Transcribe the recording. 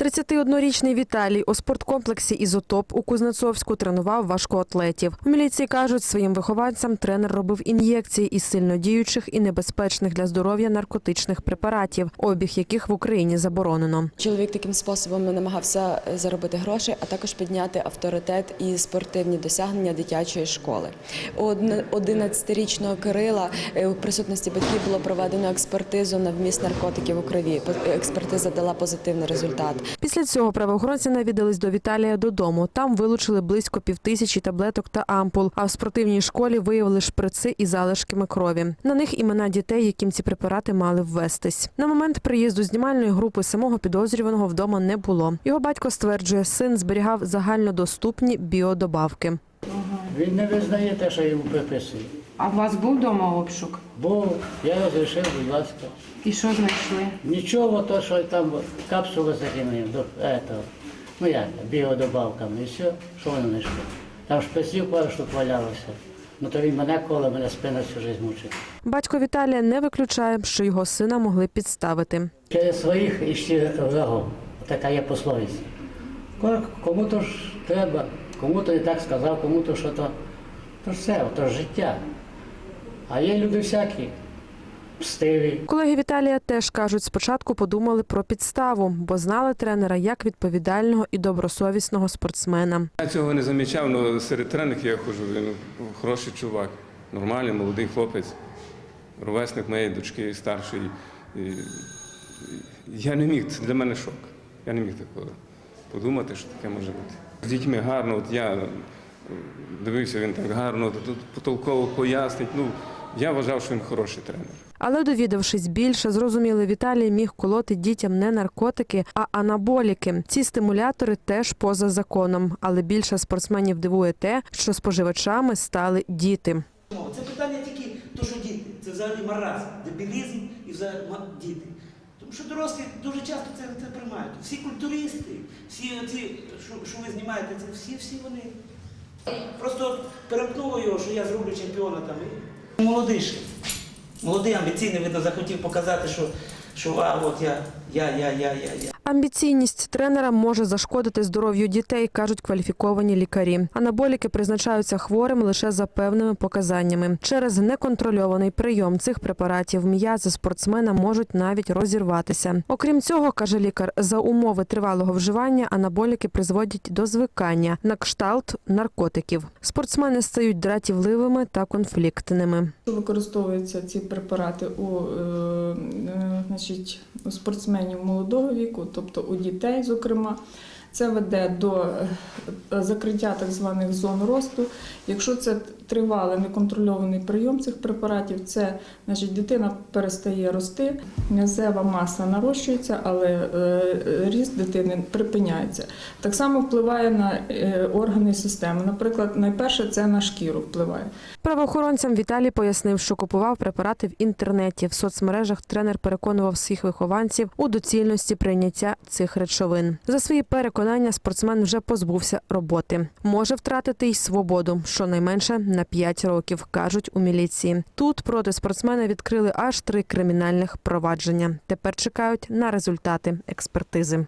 31-річний Віталій у спорткомплексі Ізотоп у Кузнецовську тренував важкоатлетів. У міліції кажуть, своїм вихованцям тренер робив ін'єкції із сильнодіючих і небезпечних для здоров'я наркотичних препаратів, обіг яких в Україні заборонено. Чоловік таким способом намагався заробити гроші, а також підняти авторитет і спортивні досягнення дитячої школи. У одне- 11-річного Кирила е, у присутності батьків було проведено експертизу на вміст наркотиків у крові. Експертиза дала позитивний результат. Після цього правоохоронці навідались до Віталія додому. Там вилучили близько півтисячі таблеток та ампул. А в спортивній школі виявили шприци із залишками крові. На них імена дітей, яким ці препарати мали ввестись. На момент приїзду знімальної групи самого підозрюваного вдома не було. Його батько стверджує, син зберігав загальнодоступні біодобавки. Він не визнає те, що йому приписують. А у вас був вдома обшук? Бо я розрішив, будь ласка. І що знайшли? Нічого, то, що там капсули з такими до этого, ну як, біодобавками і все, що вони знайшли. Там шпиців пару штук валялося. Ну то він мене коле, мене спина всю життя мучить. Батько Віталія не виключає, що його сина могли підставити. Через своїх іще врагов. Така є пословиця. Кому-то ж треба, кому-то і так сказав, кому-то що то. То ж все, то ж життя. А є люди всякі, мстиві. Колеги Віталія теж кажуть, спочатку подумали про підставу, бо знали тренера як відповідального і добросовісного спортсмена. Я цього не замічав, але серед тренерів я ходжу, він хороший чувак, нормальний, молодий хлопець, ровесник моєї дочки старшої. І, я не міг, це для мене шок. Я не міг такого подумати, що таке може бути. З дітьми гарно, от я дивився, він так гарно, тут потолково пояснить. Ну, я вважав, що він хороший тренер. Але довідавшись більше, зрозуміли, Віталій міг колоти дітям не наркотики, а анаболіки. Ці стимулятори теж поза законом. Але більше спортсменів дивує те, що споживачами стали діти. Це питання тільки то, що діти. Це взагалі маразм, дебілізм і взагалі діти. Тому що дорослі дуже часто це, це приймають. Всі культуристи, всі ці, що, що ви знімаєте, це всі, всі вони. Просто перемкнуло його, що я зроблю чемпіона там. Молодий. Молодий, амбіційний, видно, захотів показати, що, що а, от я, я, я, я, я, я. Амбіційність тренера може зашкодити здоров'ю дітей, кажуть кваліфіковані лікарі. Анаболіки призначаються хворим лише за певними показаннями. Через неконтрольований прийом цих препаратів м'язи спортсмена можуть навіть розірватися. Окрім цього, каже лікар, за умови тривалого вживання анаболіки призводять до звикання на кшталт наркотиків. Спортсмени стають дратівливими та конфліктними. Використовуються ці препарати у, е, значить, у спортсменів молодого віку, тобто у дітей, зокрема. Це веде до е, закриття так званих зон росту. Якщо це тривалий неконтрольований прийом цих препаратів, це значить дитина перестає рости, м'язева маса нарощується, але е, ріст дитини припиняється. Так само впливає на е, органи системи. Наприклад, найперше це на шкіру впливає. Правоохоронцям Віталій пояснив, що купував препарати в інтернеті. В соцмережах тренер переконував всіх вихованців у доцільності прийняття цих речовин. За свої переконання спортсмен вже позбувся роботи. Може втратити й свободу, щонайменше на 5 років, кажуть у міліції. Тут проти спортсмена відкрили аж три кримінальних провадження. Тепер чекають на результати експертизи.